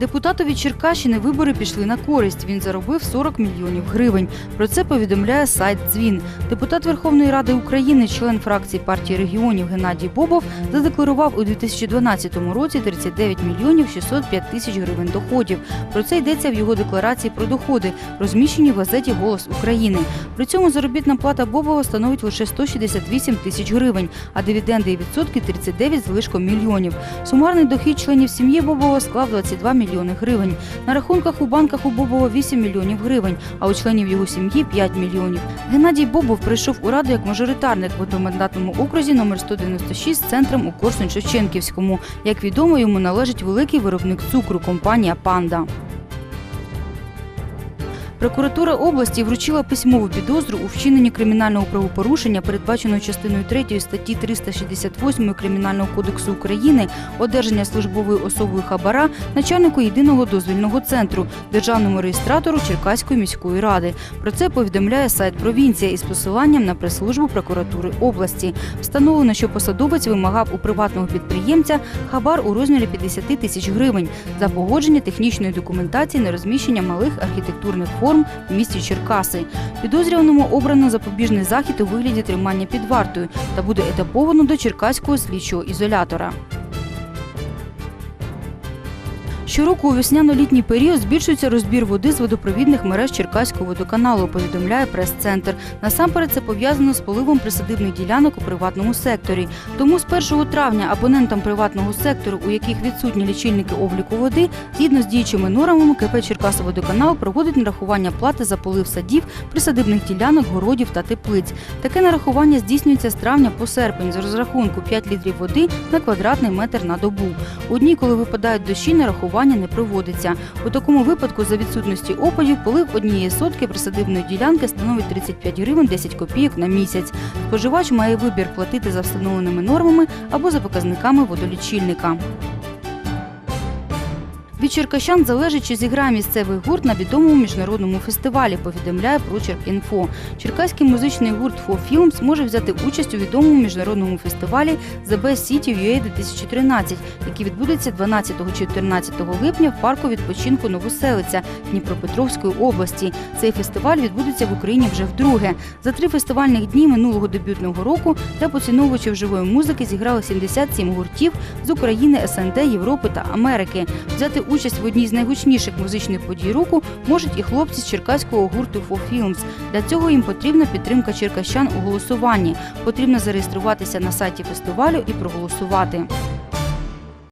Депутату від Черкащини вибори пішли на користь. Він заробив 40 мільйонів гривень. Про це повідомляє сайт Дзвін. Депутат Верховної Ради України, член фракції партії регіонів Геннадій Бобов, задекларував у 2012 році 39 мільйонів 605 тисяч гривень доходів. Про це йдеться в його декларації про доходи, розміщеній в газеті Голос України. При цьому заробітна плата Бобова становить лише 168 тисяч гривень, а дивіденди і відсотки 39 з лишком мільйонів. Сумарний дохід членів сім'ї Бобова склав 22 мільйони гривень. На рахунках у банках у Бобова 8 мільйонів гривень, а у членів його сім'ї 5 мільйонів. Геннадій Бобов прийшов у раду як мажоритарник в одномандатному окрузі номер 196 з центром у Корсунь-Шевченківському. Як відомо, йому належить великий виробник цукру компанія Панда. Прокуратура області вручила письмову підозру у вчиненні кримінального правопорушення, передбаченого частиною 3 статті 368 Кримінального кодексу України, одержання службовою особою хабара начальнику єдиного дозвільного центру, державному реєстратору Черкаської міської ради. Про це повідомляє сайт провінція із посиланням на прес-службу прокуратури області. Встановлено, що посадовець вимагав у приватного підприємця хабар у розмірі 50 тисяч гривень за погодження технічної документації на розміщення малих архітектурних форм в місті Черкаси. Підозрюваному обрано запобіжний захід у вигляді тримання під вартою та буде етаповано до Черкаського слідчого ізолятора. Щороку у весняно-літній період збільшується розбір води з водопровідних мереж Черкаського водоканалу, повідомляє прес-центр. Насамперед це пов'язано з поливом присадибних ділянок у приватному секторі. Тому з 1 травня абонентам приватного сектору, у яких відсутні лічильники обліку води, згідно з діючими нормами КП Черкасоводоканал проводить нарахування плати за полив садів, присадибних ділянок, городів та теплиць. Таке нарахування здійснюється з травня по серпень з розрахунку 5 літрів води на квадратний метр на добу. У дні, коли випадають дощі, нарахування не проводиться. У такому випадку за відсутності опадів полив однієї сотки присадибної ділянки становить 35 гривень 10 копійок на місяць. Споживач має вибір платити за встановленими нормами або за показниками водолічильника. Від черкащан залежить, чи зіграє місцевий гурт на відомому міжнародному фестивалі, повідомляє Прочерк.Інфо. Черкаський музичний гурт «Фо Films може взяти участь у відомому міжнародному фестивалі The Best City UA 2013, який відбудеться 12-14 липня в парку відпочинку Новоселиця Дніпропетровської області. Цей фестиваль відбудеться в Україні вже вдруге. За три фестивальних дні минулого дебютного року для поціновувачів живої музики зіграли 77 гуртів з України, СНД, Європи та Америки. Взяти участь в одній з найгучніших музичних подій року можуть і хлопці з черкаського гурту «Фо Філмс». Для цього їм потрібна підтримка черкащан у голосуванні. Потрібно зареєструватися на сайті фестивалю і проголосувати.